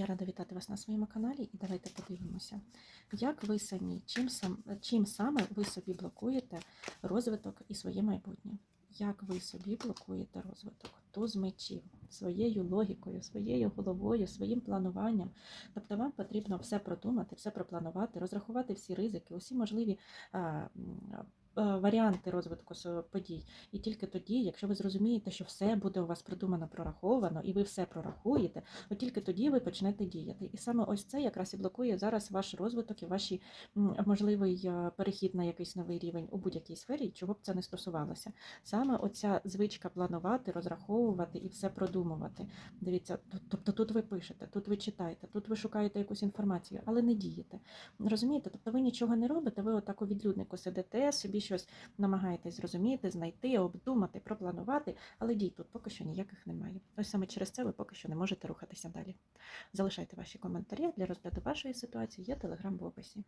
Я рада вітати вас на своєму каналі і давайте подивимося, як ви самі, чим, сам, чим саме ви собі блокуєте розвиток і своє майбутнє. Як ви собі блокуєте розвиток? Туз мечів своєю логікою, своєю головою, своїм плануванням. Тобто вам потрібно все продумати, все пропланувати, розрахувати всі ризики, усі можливі а, варіанти розвитку подій. І тільки тоді, якщо ви зрозумієте, що все буде у вас продумано, прораховано, і ви все прорахуєте, от тільки тоді ви почнете діяти. І саме ось це якраз і блокує зараз ваш розвиток і ваші м, можливий е, перехід на якийсь новий рівень у будь-якій сфері, чого б це не стосувалося. Саме оця звичка планувати, розраховувати і все продумувати. Дивіться, тобто тут ви пишете, тут ви читаєте, тут ви шукаєте якусь інформацію, але не дієте. Розумієте? Тобто ви нічого не робите, ви отак у відлюднику сидите, собі щось намагаєтесь зрозуміти, знайти, обдумати, пропланувати, але дій тут поки що ніяких немає. Ось саме через це ви поки що не можете рухатися далі. Залишайте ваші коментарі для розгляду вашої ситуації, є телеграм в описі.